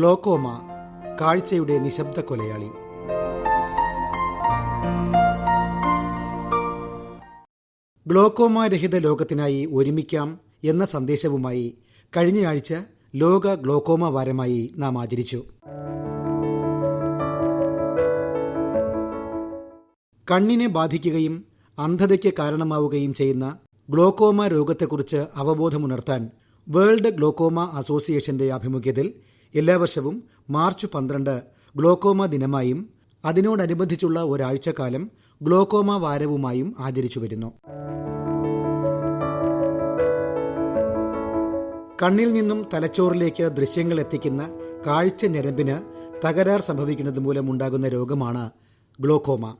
Glaucoma കാഴ്ചയുടെ നിശബ്ദ കൊലയാളി. ഗ്ലോക്കോമ രഹിത ലോകത്തിനായി ഒരുമിക്കാം എന്ന സന്ദേശവുമായി കഴിഞ്ഞയാഴ്ച ലോക ഗ്ലോക്കോമ വാരമായി നാം ആചരിച്ചു. കണ്ണിനെ ബാധിക്കുകയും അന്ധതയ്ക്ക് കാരണമാവുകയും ചെയ്യുന്ന ഗ്ലോക്കോമ രോഗത്തെക്കുറിച്ച് അവബോധമുണർത്താൻ വേൾഡ് ഗ്ലോക്കോമ അസോസിയേഷന്റെ ആഭിമുഖ്യത്തിൽ എല്ലാ വർഷവും മാർച്ച് പന്ത്രണ്ട് ഗ്ലോക്കോമ ദിനമായും അതിനോടനുബന്ധിച്ചുള്ള ഒരാഴ്ചക്കാലം ഗ്ലോക്കോമ വാരവുമായും ആചരിച്ചു വരുന്നു കണ്ണിൽ നിന്നും തലച്ചോറിലേക്ക് ദൃശ്യങ്ങൾ എത്തിക്കുന്ന കാഴ്ച ഞരമ്പിന് തകരാർ സംഭവിക്കുന്നത് മൂലമുണ്ടാകുന്ന രോഗമാണ് ഗ്ലോക്കോമ.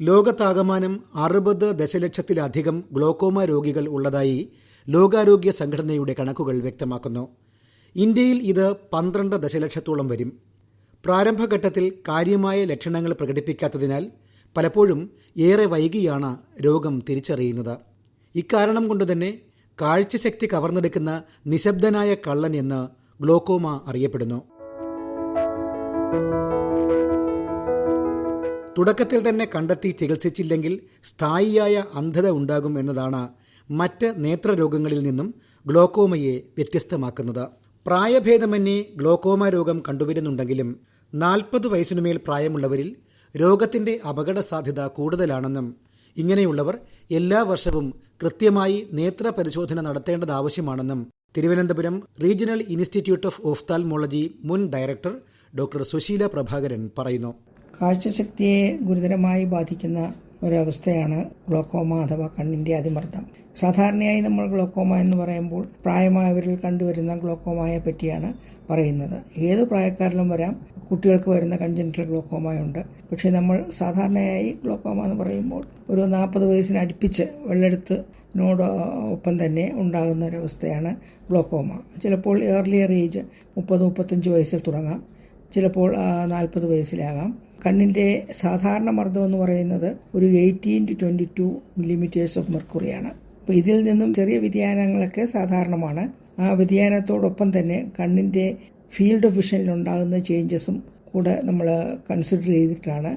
ലോകത്താകമാനം അറുപത് ദശലക്ഷത്തിലധികം ഗ്ലോക്കോമ രോഗികൾ ഉള്ളതായി ലോകാരോഗ്യ സംഘടനയുടെ കണക്കുകൾ വ്യക്തമാക്കുന്നു. ഇന്ത്യയിൽ ഇത് പന്ത്രണ്ട് ദശലക്ഷത്തോളം വരും. പ്രാരംഭഘട്ടത്തിൽ കാര്യമായ ലക്ഷണങ്ങൾ പ്രകടിപ്പിക്കാത്തതിനാൽ പലപ്പോഴും ഏറെ വൈകിയാണ് രോഗം തിരിച്ചറിയുന്നത്. ഇക്കാരണം കൊണ്ടുതന്നെ കാഴ്ചശക്തി കവർന്നെടുക്കുന്ന നിശബ്ദനായ കള്ളൻ എന്ന് ഗ്ലോക്കോമ അറിയപ്പെടുന്നു. തുടക്കത്തിൽ തന്നെ കണ്ടെത്തി ചികിത്സിച്ചില്ലെങ്കിൽ സ്ഥായിയായ അന്ധത ഉണ്ടാകും എന്നതാണ് മറ്റ് നേത്രരോഗങ്ങളിൽ നിന്നും ഗ്ലോക്കോമയെ വ്യത്യസ്തമാക്കുന്നത്. പ്രായഭേദമന്യേ ഗ്ലോക്കോമ രോഗം കണ്ടുവരുന്നുണ്ടെങ്കിലും നാൽപ്പത് വയസ്സിനുമേൽ പ്രായമുള്ളവരിൽ രോഗത്തിന്റെ അപകട സാധ്യത കൂടുതലാണെന്നും ഇങ്ങനെയുള്ളവർ എല്ലാ വർഷവും കൃത്യമായി നേത്ര പരിശോധന നടത്തേണ്ടത് ആവശ്യമാണെന്നും Thiruvananthapuram regional institute of ophthalmology മുൻ ഡയറക്ടർ ഡോക്ടർ സുശീല പ്രഭാകരൻ പറയുന്നു. കാഴ്ചശക്തിയെ ഗുരുതരമായി ബാധിക്കുന്ന ഒരവസ്ഥയാണ് ഗ്ലോക്കോമ അഥവാ കണ്ണിന്റെ അതിമർദ്ദം. സാധാരണയായി നമ്മൾ ഗ്ലോക്കോമ എന്ന് പറയുമ്പോൾ പ്രായമായവരിൽ കണ്ടുവരുന്ന ഗ്ലോക്കോമയെ പറ്റിയാണ് പറയുന്നത്. ഏത് പ്രായക്കാരിലും വരാം. കുട്ടികൾക്ക് വരുന്ന കൺജനിറ്റൽ ഗ്ലോക്കോമയുണ്ട്. പക്ഷേ നമ്മൾ സാധാരണയായി ഗ്ലോക്കോമ എന്ന് പറയുമ്പോൾ ഒരു നാൽപ്പത് വയസ്സിന് അടുപ്പിച്ച് വെള്ളെടുത്തിനോട് ഒപ്പം തന്നെ ഉണ്ടാകുന്ന ഒരവസ്ഥയാണ് ഗ്ലോക്കോമ. ചിലപ്പോൾ ഏർലിയർ ഏജ് മുപ്പത് മുപ്പത്തഞ്ച് വയസ്സിൽ തുടങ്ങാം. ചിലപ്പോൾ നാൽപ്പത് വയസ്സിലാകാം. കണ്ണിന്റെ സാധാരണ മർദ്ദം എന്ന് പറയുന്നത് ഒരു eighteen to twenty two millimetres of മെർക്കുറിയാണ് അപ്പോൾ ഇതിൽ നിന്നും ചെറിയ വ്യതിയാനങ്ങളൊക്കെ സാധാരണമാണ്. ആ വ്യതിയാനത്തോടൊപ്പം തന്നെ കണ്ണിന്റെ ഫീൽഡ് ഓഫ് വിഷനിൽ ഉണ്ടാകുന്ന ചേഞ്ചസും കൂടെ നമ്മൾ കൺസിഡർ ചെയ്തിട്ടാണ്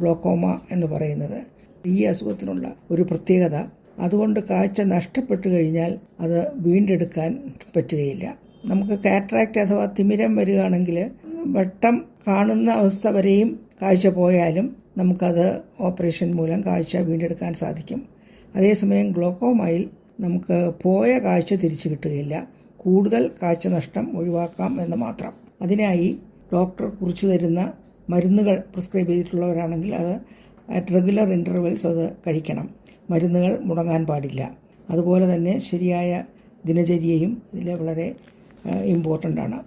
ഗ്ലോക്കോമ എന്ന് പറയുന്നത്. ഈ അസുഖത്തിനുള്ള ഒരു പ്രത്യേകത അതുകൊണ്ട് കാഴ്ച നഷ്ടപ്പെട്ടു കഴിഞ്ഞാൽ അത് വീണ്ടെടുക്കാൻ പറ്റുകയില്ല. നമുക്ക് കാറ്ററാക്റ്റ് അഥവാ തിമിരം വരികയാണെങ്കിൽ വെട്ടം കാണുന്ന അവസ്ഥ വരെയും കാഴ്ച പോയാലും നമുക്കത് ഓപ്പറേഷൻ മൂലം കാഴ്ച വീണ്ടെടുക്കാൻ സാധിക്കും. അതേസമയം ഗ്ലോക്കോമയിൽ നമുക്ക് പോയ കാഴ്ച തിരിച്ചു കിട്ടുകയില്ല. കൂടുതൽ കാഴ്ച നഷ്ടം ഒഴിവാക്കാം എന്ന് മാത്രം. അതിനായി ഡോക്ടർ കുറിച്ചു തരുന്ന മരുന്നുകൾ പ്രിസ്ക്രൈബ് ചെയ്തിട്ടുള്ളവരാണെങ്കിൽ അത് അറ്റ് റെഗുലർ ഇന്റർവെൽസ് അത് കഴിക്കണം. മരുന്നുകൾ മുടങ്ങാൻ പാടില്ല. അതുപോലെ തന്നെ ശരിയായ ദിനചര്യയും ഇതിൽ വളരെ ഇമ്പോർട്ടന്റ് ആണ്.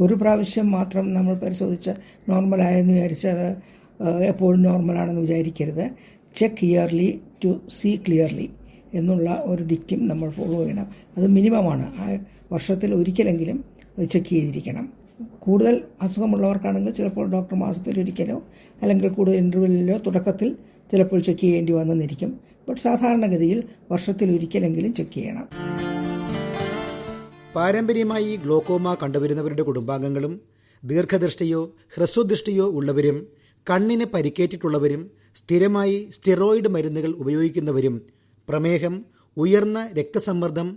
ഒരു പ്രാവശ്യം മാത്രം നമ്മൾ പരിശോധിച്ച് നോർമലായെന്ന് വിചാരിച്ച് അത് എപ്പോഴും നോർമലാണെന്ന് വിചാരിക്കരുത്. Check early to see clearly എന്നുള്ള ഒരു ഡിക്റ്റും നമ്മൾ ഫോളോ ചെയ്യണം. അത് മിനിമമാണ്. ആ വർഷത്തിൽ ഒരിക്കലെങ്കിലും അത് ചെക്ക് ചെയ്തിരിക്കണം. കൂടുതൽ അസുഖമുള്ളവർക്കാണെങ്കിൽ ചിലപ്പോൾ ഡോക്ടർ മാസത്തിൽ ഒരിക്കലോ അല്ലെങ്കിൽ കൂടുതൽ ഇന്റർവ്യൂലോ തുടക്കത്തിൽ ചിലപ്പോൾ ചെക്ക് ചെയ്യേണ്ടി വന്നെന്നിരിക്കും ബട്ട് സാധാരണഗതിയിൽ വർഷത്തിൽ ഒരിക്കലെങ്കിലും ചെക്ക് ചെയ്യണം. പാരമ്പര്യമായി ഗ്ലോക്കോമ കണ്ടുവരുന്നവരുടെ കുടുംബാംഗങ്ങളും ദീർഘദൃഷ്ടിയോ ഹ്രസ്വദൃഷ്ടിയോ ഉള്ളവരും കണ്ണിന് പരിക്കേറ്റിട്ടുള്ളവരും സ്ഥിരമായി സ്റ്റിറോയിഡ് മരുന്നുകൾ ഉപയോഗിക്കുന്നവരും പ്രമേഹം ഉയർന്ന രക്തസമ്മർദ്ദം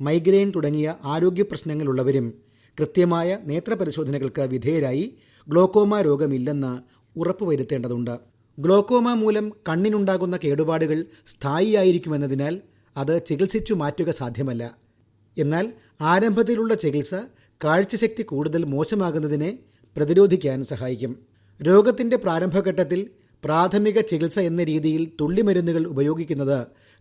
മൈഗ്രെയിൻ തുടങ്ങിയ ആരോഗ്യ പ്രശ്നങ്ങളുള്ളവരും കൃത്യമായ നേത്രപരിശോധനകൾക്ക് വിധേയരായി ഗ്ലോക്കോമ രോഗമില്ലെന്ന് ഉറപ്പുവരുത്തേണ്ടതുണ്ട്. ഗ്ലോക്കോമ മൂലം കണ്ണിനുണ്ടാകുന്ന കേടുപാടുകൾ സ്ഥായിയായിരിക്കുമെന്നതിനാൽ അത് ചികിത്സിച്ചു മാറ്റുക സാധ്യമല്ല. എന്നാൽ ആരംഭത്തിലുള്ള ചികിത്സ കാഴ്ചശക്തി കൂടുതൽ മോശമാകുന്നതിനെ പ്രതിരോധിക്കാൻ സഹായിക്കും. രോഗത്തിന്റെ പ്രാരംഭഘട്ടത്തിൽ പ്രാഥമിക ചികിത്സ എന്ന രീതിയിൽ തുള്ളിമരുന്നുകൾ ഉപയോഗിക്കുന്നത്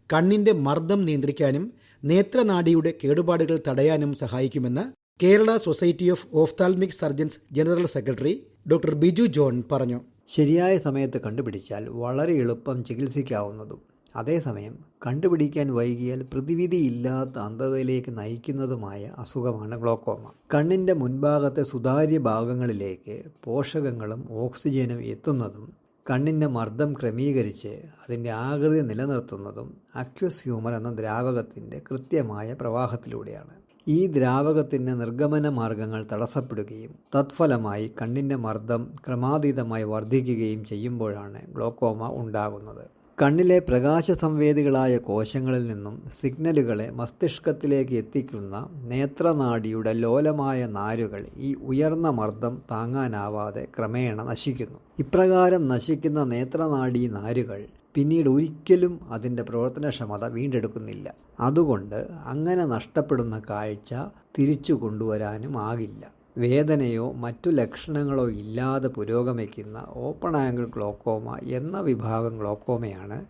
കണ്ണിന്റെ മർദ്ദം നിയന്ത്രിക്കാനും നേത്രനാടിയുടെ കേടുപാടുകൾ തടയാനും സഹായിക്കുമെന്ന് Kerala society of ophthalmic surgeons general secretary doctor Biju John പറഞ്ഞു. ശരിയായ സമയത്ത് കണ്ടുപിടിച്ചാൽ വളരെ എളുപ്പം ചികിത്സിക്കാവുന്നതും അതേസമയം കണ്ടുപിടിക്കാൻ വൈകിയാൽ പ്രതിവിധിയില്ലാത്ത അന്ധതയിലേക്ക് നയിക്കുന്നതുമായ അസുഖമാണ് ഗ്ലോക്കോമ. കണ്ണിന്റെ മുൻഭാഗത്തെ സുതാര്യ ഭാഗങ്ങളിലേക്ക് പോഷകങ്ങളും ഓക്സിജനും എത്തുന്നതും കണ്ണിന്റെ മർദ്ദം ക്രമീകരിച്ച് അതിന്റെ ആകൃതി നിലനിർത്തുന്നതും അക്വസ് ഹ്യൂമർ എന്ന ദ്രാവകത്തിന്റെ കൃത്യമായ പ്രവാഹത്തിലൂടെയാണ്. ഈ ദ്രാവകത്തിന്റെ നിർഗമന മാർഗങ്ങൾ തടസ്സപ്പെടുകയും തത്ഫലമായി കണ്ണിന്റെ മർദ്ദം ക്രമാതീതമായി വർദ്ധിക്കുകയും ചെയ്യുമ്പോഴാണ് ഗ്ലോക്കോമ ഉണ്ടാകുന്നത്. കണ്ണിലെ പ്രകാശ സംവേദികളായ കോശങ്ങളിൽ നിന്നും സിഗ്നലുകളെ മസ്തിഷ്കത്തിലേക്ക് എത്തിക്കുന്ന നേത്രനാഡിയുടെ ലോലമായ നാരുകൾ ഈ ഉയർന്ന മർദ്ദം താങ്ങാനാവാതെ ക്രമേണ നശിക്കുന്നു. ഇപ്രകാരം നശിക്കുന്ന നേത്രനാടി നാരുകൾ പിന്നീട് ഒരിക്കലും അതിന്റെ പ്രവർത്തനക്ഷമത വീണ്ടെടുക്കുന്നില്ല. അതുകൊണ്ട് അങ്ങനെ നഷ്ടപ്പെടുന്ന കാഴ്ച തിരിച്ചു കൊണ്ടുവരാനും ആകില്ല. വേദനയോ മറ്റു ലക്ഷണങ്ങളോ ഇല്ലാതെ പുരോഗമിക്കുന്ന ഓപ്പൺ ആംഗിൾ ഗ്ലോക്കോമ എന്ന വിഭാഗം ഗ്ലോക്കോമയാണ്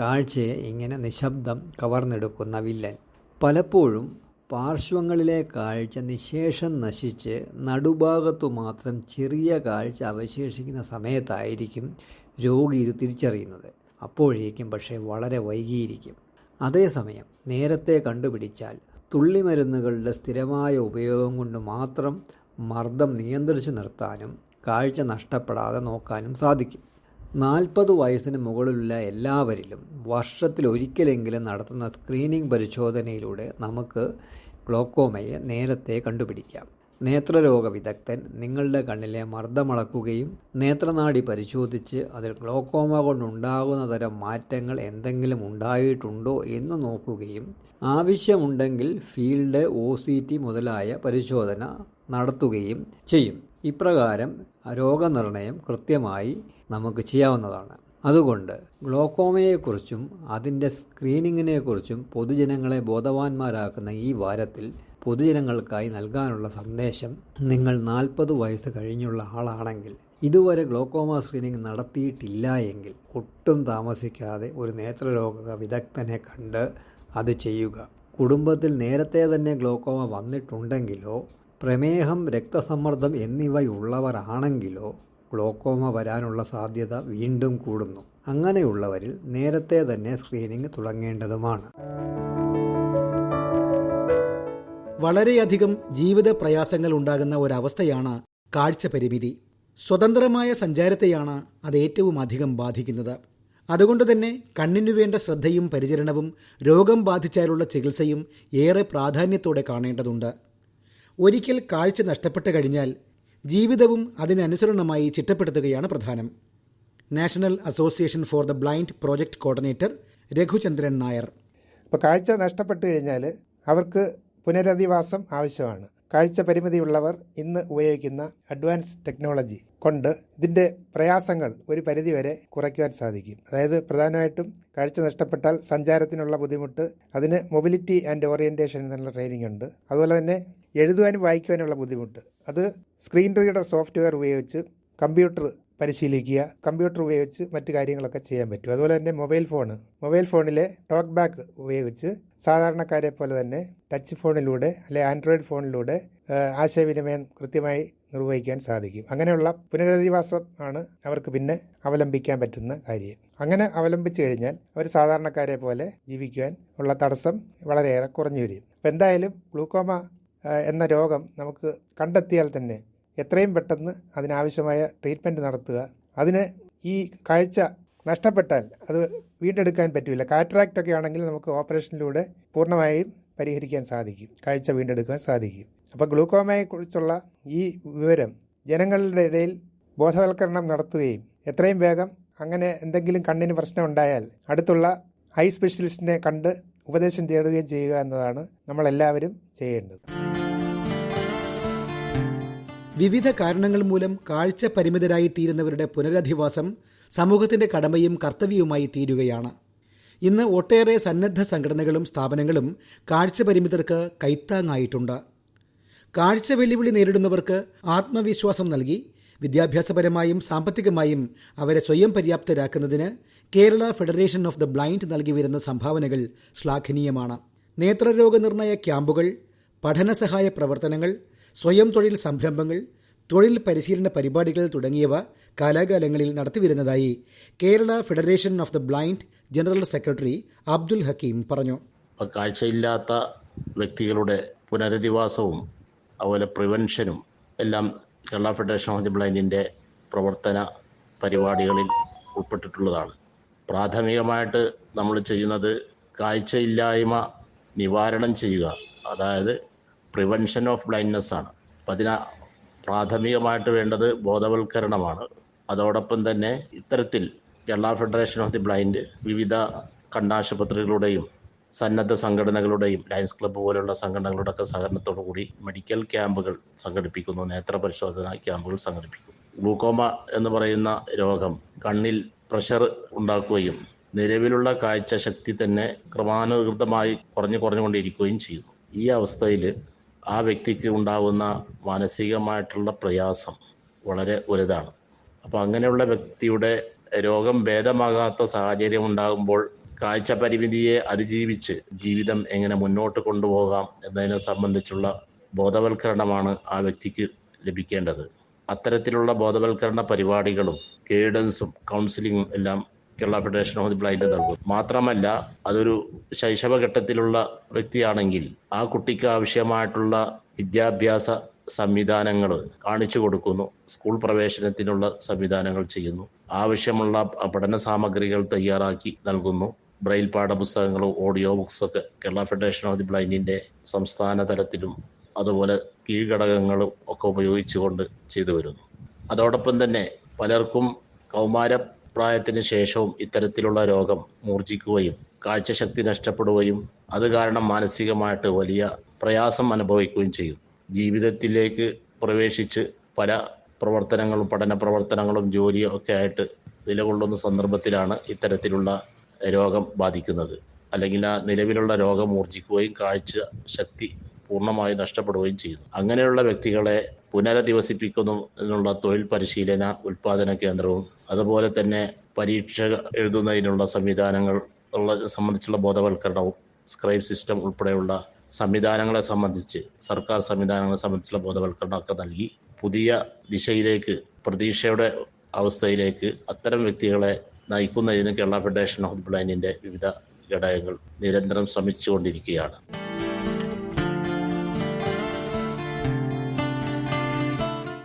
കാഴ്ചയെ ഇങ്ങനെ നിശബ്ദം കവർന്നെടുക്കുന്ന വില്ലൻ. പലപ്പോഴും പാർശ്വങ്ങളിലെ കാഴ്ച നിശേഷം നശിച്ച് നടുഭാഗത്തു മാത്രം ചെറിയ കാഴ്ച അവശേഷിക്കുന്ന സമയത്തായിരിക്കും രോഗി ഇത് തിരിച്ചറിയുന്നത്. അപ്പോഴേക്കും പക്ഷേ വളരെ വൈകിയിരിക്കും. അതേസമയം നേരത്തെ കണ്ടുപിടിച്ചാൽ തുള്ളിമരുന്നുകളുടെ സ്ഥിരമായ ഉപയോഗം കൊണ്ട് മാത്രം മർദ്ദം നിയന്ത്രിച്ച് നിർത്താനും കാഴ്ച നഷ്ടപ്പെടാതെ നോക്കാനും സാധിക്കും. നാൽപ്പത് വയസ്സിന് മുകളിലുള്ള എല്ലാവരിലും വർഷത്തിൽ ഒരിക്കലെങ്കിലും നടത്തുന്ന സ്ക്രീനിംഗ് പരിശോധനയിലൂടെ നമുക്ക് ഗ്ലോക്കോമയെ നേരത്തെ കണ്ടുപിടിക്കാം. നേത്രരോഗ വിദഗ്ധൻ നിങ്ങളുടെ കണ്ണിലെ മർദ്ദമളക്കുകയും നേത്രനാടി പരിശോധിച്ച് അതിൽ ഗ്ലോക്കോമ കൊണ്ടുണ്ടാകുന്ന തരം മാറ്റങ്ങൾ എന്തെങ്കിലും ഉണ്ടായിട്ടുണ്ടോ എന്ന് നോക്കുകയും ആവശ്യമുണ്ടെങ്കിൽ ഫീൽഡ് ഒ മുതലായ പരിശോധന നടത്തുകയും ചെയ്യും. ഇപ്രകാരം രോഗനിർണയം കൃത്യമായി നമുക്ക് ചെയ്യാവുന്നതാണ്. അതുകൊണ്ട് ഗ്ലോക്കോമയെക്കുറിച്ചും അതിന്റെ സ്ക്രീനിങ്ങിനെക്കുറിച്ചും പൊതുജനങ്ങളെ ബോധവാന്മാരാക്കുന്ന ഈ വാരത്തിൽ പൊതുജനങ്ങൾക്കായി നൽകാനുള്ള സന്ദേശം നിങ്ങൾ നാൽപ്പത് വയസ്സ് കഴിഞ്ഞുള്ള ആളാണെങ്കിൽ ഇതുവരെ ഗ്ലോക്കോമ സ്ക്രീനിംഗ് നടത്തിയിട്ടില്ല എങ്കിൽ ഒട്ടും താമസിക്കാതെ ഒരു നേത്രരോഗ വിദഗ്ധനെ കണ്ട് അത് ചെയ്യുക. കുടുംബത്തിൽ നേരത്തെ തന്നെ ഗ്ലോക്കോമ വന്നിട്ടുണ്ടെങ്കിലോ പ്രമേഹം രക്തസമ്മർദ്ദം എന്നിവയുള്ളവരാണെങ്കിലോ ഗ്ലോക്കോമ വരാനുള്ള സാധ്യത വീണ്ടും കൂടുന്നു. അങ്ങനെയുള്ളവരിൽ നേരത്തെ തന്നെ സ്ക്രീനിംഗ് തുടങ്ങേണ്ടതുമാണ്. വളരെയധികം ജീവിത പ്രയാസങ്ങൾ ഉണ്ടാകുന്ന ഒരവസ്ഥയാണ് കാഴ്ച പരിമിതി. സ്വതന്ത്രമായ സഞ്ചാരത്തെയാണ് അത് ഏറ്റവും അധികം ബാധിക്കുന്നത്. അതുകൊണ്ട് തന്നെ കണ്ണിനു വേണ്ട ശ്രദ്ധയും പരിചരണവും രോഗം ബാധിച്ചാലുള്ള ചികിത്സയും ഏറെ പ്രാധാന്യത്തോടെ കാണേണ്ടതുണ്ട്. ഒരിക്കൽ കാഴ്ച നഷ്ടപ്പെട്ടു കഴിഞ്ഞാൽ ജീവിതവും അതിനനുസരണമായി ചിട്ടപ്പെടുത്തുകയാണ് പ്രധാനം. National association for the blind project coordinator Raghuchandran Nair. ഇപ്പോൾ കാഴ്ച നഷ്ടപ്പെട്ടു കഴിഞ്ഞാൽ അവർക്ക് പുനരധിവാസം ആവശ്യമാണ്. കാഴ്ച പരിമിതിയുള്ളവർ ഇന്ന് ഉപയോഗിക്കുന്ന അഡ്വാൻസ് ടെക്നോളജി കൊണ്ട് ഇതിന്റെ പ്രയാസങ്ങൾ ഒരു പരിധിവരെ കുറയ്ക്കുവാൻ സാധിക്കും. അതായത് പ്രധാനമായിട്ടും കാഴ്ച നഷ്ടപ്പെട്ടാൽ സഞ്ചാരത്തിനുള്ള ബുദ്ധിമുട്ട് അതിന് മൊബിലിറ്റി ആൻഡ് ഓറിയന്റേഷൻ എന്നുള്ള ട്രെയിനിങ് ഉണ്ട്. അതുപോലെ തന്നെ എഴുതുവാനും വായിക്കുവാനുള്ള ബുദ്ധിമുട്ട്. അത് സ്ക്രീൻ റീഡർ സോഫ്റ്റ്വെയർ ഉപയോഗിച്ച് കമ്പ്യൂട്ടർ പരിശീലിക്കുക കമ്പ്യൂട്ടർ ഉപയോഗിച്ച് മറ്റു കാര്യങ്ങളൊക്കെ ചെയ്യാൻ പറ്റും. അതുപോലെ തന്നെ മൊബൈൽ ഫോൺ മൊബൈൽ ഫോണിലെ ടോക്ക് ബാക്ക് ഉപയോഗിച്ച് സാധാരണക്കാരെ പോലെ തന്നെ ടച്ച് ഫോണിലൂടെ അല്ലെ ആൻഡ്രോയിഡ് ഫോണിലൂടെ ആശയവിനിമയം കൃത്യമായി നിർവഹിക്കാൻ സാധിക്കും. അങ്ങനെയുള്ള പുനരധിവാസം ആണ് അവർക്ക് പിന്നെ അവലംബിക്കാൻ പറ്റുന്ന കാര്യം. അങ്ങനെ അവലംബിച്ചു കഴിഞ്ഞാൽ അവർ സാധാരണക്കാരെ പോലെ ജീവിക്കുവാൻ ഉള്ള തടസ്സം വളരെയേറെ കുറഞ്ഞു വരും. അപ്പം എന്തായാലും ഗ്ലൂക്കോമ എന്ന രോഗം നമുക്ക് കണ്ടെത്തിയാൽ തന്നെ എത്രയും പെട്ടെന്ന് അതിനാവശ്യമായ ട്രീറ്റ്മെന്റ് നടത്തുക. അതിന് ഈ കാഴ്ച നഷ്ടപ്പെട്ടാൽ അത് വീണ്ടെടുക്കാൻ പറ്റില്ല കാറ്ററാക്റ്റ് ഒക്കെ ആണെങ്കിൽ നമുക്ക് ഓപ്പറേഷനിലൂടെ പൂർണമായും പരിഹരിക്കാൻ സാധിക്കും. കാഴ്ച വീണ്ടെടുക്കാൻ സാധിക്കും. അപ്പോൾ ഗ്ലൂക്കോമയെക്കുറിച്ചുള്ള ഈ വിവരം ജനങ്ങളുടെ ഇടയിൽ ബോധവൽക്കരണം നടത്തുകയും എത്രയും വേഗം അങ്ങനെ എന്തെങ്കിലും കണ്ണിന് പ്രശ്നം ഉണ്ടായാൽ അടുത്തുള്ള ഐ സ്പെഷ്യലിസ്റ്റിനെ കണ്ട് ഉപദേശം തേടുകയും ചെയ്യുക എന്നതാണ് നമ്മളെല്ലാവരും ചെയ്യേണ്ടത്. വിവിധ കാരണങ്ങൾ മൂലം കാഴ്ച പരിമിതരായി തീരുന്നവരുടെ പുനരധിവാസം സമൂഹത്തിന്റെ കടമയും കർത്തവ്യവുമായി തീരുകയാണ്. ഇന്ന് ഒട്ടേറെ സന്നദ്ധ സംഘടനകളും സ്ഥാപനങ്ങളും കാഴ്ച പരിമിതർക്ക് കൈത്താങ്ങായിട്ടുണ്ട്. കാഴ്ച വെല്ലുവിളി നേരിടുന്നവർക്ക് ആത്മവിശ്വാസം നൽകി വിദ്യാഭ്യാസപരമായും സാമ്പത്തികമായും അവരെ സ്വയം പര്യാപ്തരാക്കുന്നതിന് Kerala federation of the blind നൽകി വരുന്ന സംഭാവനകൾ ശ്ലാഘനീയമാണ്. നേത്രരോഗ നിർണയ ക്യാമ്പുകൾ പഠനസഹായ പ്രവർത്തനങ്ങൾ സ്വയം തൊഴിൽ സംരംഭങ്ങൾ തൊഴിൽ പരിശീലന പരിപാടികൾ തുടങ്ങിയവ കാലാകാലങ്ങളിൽ നടത്തിവരുന്നതായി Kerala federation of the blind general secretary Abdul Hakeem പറഞ്ഞു. കാഴ്ചയില്ലാത്ത വ്യക്തികളുടെ പുനരധിവാസവും അതുപോലെ പ്രിവെൻഷനും എല്ലാം കേരള ഫെഡറേഷൻ ഓഫ് ദി ബ്ലൈൻഡിന്റെ പ്രവർത്തന പരിപാടികളിൽ ഉൾപ്പെട്ടിട്ടുള്ളതാണ്. പ്രാഥമികമായിട്ട് നമ്മൾ ചെയ്യുന്നത് കാഴ്ചയില്ലായ്മ നിവാരണം ചെയ്യുക. അതായത് പ്രിവെൻഷൻ ഓഫ് ബ്ലൈൻഡ്നെസ് ആണ്. അപ്പം അതിന് പ്രാഥമികമായിട്ട് വേണ്ടത് ബോധവൽക്കരണമാണ്. അതോടൊപ്പം തന്നെ ഇത്തരത്തിൽ Kerala federation of the blind വിവിധ കണ്ണാശുപത്രികളുടെയും സന്നദ്ധ സംഘടനകളുടെയും ലയൻസ് ക്ലബ്ബ് പോലുള്ള സംഘടനകളുടെ ഒക്കെ സഹകരണത്തോടു കൂടി മെഡിക്കൽ ക്യാമ്പുകൾ സംഘടിപ്പിക്കുന്നു. നേത്ര പരിശോധന ക്യാമ്പുകൾ സംഘടിപ്പിക്കുന്നു. ഗ്ലൂക്കോമ എന്ന് പറയുന്ന രോഗം കണ്ണിൽ പ്രഷർ ഉണ്ടാക്കുകയും നിലവിലുള്ള കാഴ്ചശക്തി തന്നെ ക്രമാനുഗതമായി കുറഞ്ഞു കുറഞ്ഞുകൊണ്ടിരിക്കുകയും ചെയ്യുന്നു. ഈ അവസ്ഥയിൽ ആ വ്യക്തിക്ക് ഉണ്ടാകുന്ന മാനസികമായിട്ടുള്ള പ്രയാസം വളരെ വലുതാണ്. അപ്പോൾ അങ്ങനെയുള്ള വ്യക്തിയുടെ രോഗം ഭേദമാകാത്ത സാഹചര്യം ഉണ്ടാകുമ്പോൾ കാഴ്ച പരിമിതിയെ അതിജീവിച്ച് ജീവിതം എങ്ങനെ മുന്നോട്ട് കൊണ്ടുപോകാം എന്നതിനെ സംബന്ധിച്ചുള്ള ബോധവൽക്കരണമാണ് ആ വ്യക്തിക്ക് ലഭിക്കേണ്ടത്. അത്തരത്തിലുള്ള ബോധവൽക്കരണ പരിപാടികളും ഗൈഡൻസും കൗൺസിലിങ്ങും എല്ലാം Kerala federation of the blind നൽകും മാത്രമല്ല അതൊരു ശൈശവഘട്ടത്തിലുള്ള വ്യക്തിയാണെങ്കിൽ ആ കുട്ടിക്ക് ആവശ്യമായിട്ടുള്ള വിദ്യാഭ്യാസ സംവിധാനങ്ങൾ കാണിച്ചു കൊടുക്കുന്നു. സ്കൂൾ പ്രവേശനത്തിനുള്ള സംവിധാനങ്ങൾ ചെയ്യുന്നു. ആവശ്യമുള്ള പഠന സാമഗ്രികൾ തയ്യാറാക്കി നൽകുന്നു. ബ്രെയിൽ പാഠപുസ്തകങ്ങളും ഓഡിയോ ബുക്സ് ഒക്കെ കേരള ഫെഡറേഷൻ ഓഫ് ദി ബ്ലൈൻഡിന്റെ സംസ്ഥാന തലത്തിലും അതുപോലെ കീഴ്ഘടകങ്ങളും ഒക്കെ ഉപയോഗിച്ചുകൊണ്ട് ചെയ്തു വരുന്നു. അതോടൊപ്പം തന്നെ പലർക്കും കൗമാര പ്രായത്തിന് ശേഷവും ഇത്തരത്തിലുള്ള രോഗം മൂർജിക്കുകയും കാഴ്ചശക്തി നഷ്ടപ്പെടുകയും അത് കാരണം മാനസികമായിട്ട് വലിയ പ്രയാസം അനുഭവിക്കുകയും ചെയ്യും. ജീവിതത്തിലേക്ക് പ്രവേശിച്ച് പല പ്രവർത്തനങ്ങളും പഠന പ്രവർത്തനങ്ങളും ജോലിയും ഒക്കെ ആയിട്ട് നിലകൊള്ളുന്ന സന്ദർഭത്തിലാണ് ഇത്തരത്തിലുള്ള രോഗം ബാധിക്കുന്നത്. അല്ലെങ്കിൽ ആ നിലവിലുള്ള രോഗം മൂർജിക്കുകയും കാഴ്ച ശക്തി പൂർണമായി നഷ്ടപ്പെടുകയും ചെയ്യുന്നു. അങ്ങനെയുള്ള വ്യക്തികളെ പുനരധിവസിപ്പിക്കുന്നു എന്നുള്ള തൊഴിൽ പരിശീലന ഉൽപാദന കേന്ദ്രവും അതുപോലെ തന്നെ പരീക്ഷ എഴുതുന്നതിനുള്ള സംവിധാനങ്ങൾ ഉള്ള സംബന്ധിച്ചുള്ള ബോധവൽക്കരണവും സ്ക്രൈബ് സിസ്റ്റം ഉൾപ്പെടെയുള്ള സംവിധാനങ്ങളെ സംബന്ധിച്ച് സർക്കാർ സംവിധാനങ്ങളെ സംബന്ധിച്ചുള്ള ബോധവൽക്കരണമൊക്കെ നൽകി. പുതിയ ദിശയിലേക്ക് പ്രതീക്ഷയുടെ അവസ്ഥയിലേക്ക് അത്തരം വ്യക്തികളെ നയിക്കുന്നതിന് കേരള ഫെഡറേഷൻ ഓഫ് ബ്ലൈൻഡിന്റെ വിവിധ ഘടകങ്ങൾ നിരന്തരം ശ്രമിച്ചുകൊണ്ടിരിക്കുകയാണ്.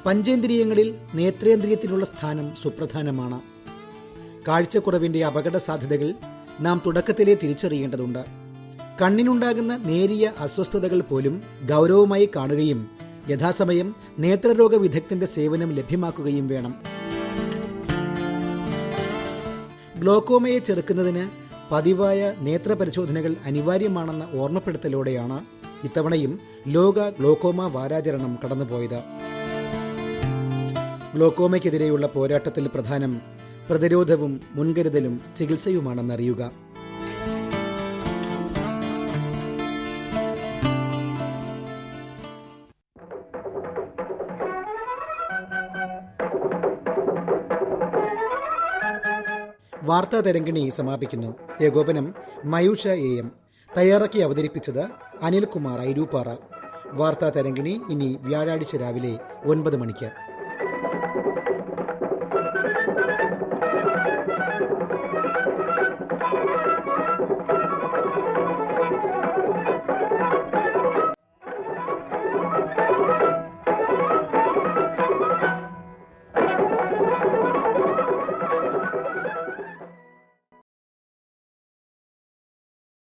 പഞ്ചേന്ദ്രിയങ്ങളിൽ നേത്രേന്ദ്രിയത്തിനുള്ള സ്ഥാനം സുപ്രധാനമാണ്. കാഴ്ചക്കുറവിന്റെ അപകട സാധ്യതകൾ നാം തുടക്കത്തിലെ തിരിച്ചറിയേണ്ടതുണ്ട്. കണ്ണിനുണ്ടാകുന്ന നേരിയ അസ്വസ്ഥതകൾ പോലും ഗൗരവമായി കാണുകയും യഥാസമയം നേത്രരോഗ വിദഗ്ധന്റെ സേവനം ലഭ്യമാക്കുകയും വേണം. ഗ്ലോക്കോമയെ ചെറുക്കുന്നതിന് പതിവായ നേത്ര പരിശോധനകൾ അനിവാര്യമാണെന്ന ഓർമ്മപ്പെടുത്തലോടെയാണ് ഇത്തവണയും ലോക ഗ്ലോക്കോമ വാരാചരണം കടന്നുപോയത്. ഗ്ലോക്കോമയ്ക്കെതിരെയുള്ള പോരാട്ടത്തിൽ പ്രധാനം പ്രതിരോധവും മുൻകരുതലും ചികിത്സയുമാണെന്നറിയുക. വാർത്താ തരംഗിണി സമാപിക്കുന്നു. ഏകോപനം മയൂഷ എ എം. തയ്യാറാക്കി അവതരിപ്പിച്ചത് അനിൽകുമാർ ഐരൂപ്പാറ. വാർത്താ തരംഗിണി ഇനി വ്യാഴാഴ്ച രാവിലെ ഒൻപത് മണിക്ക്.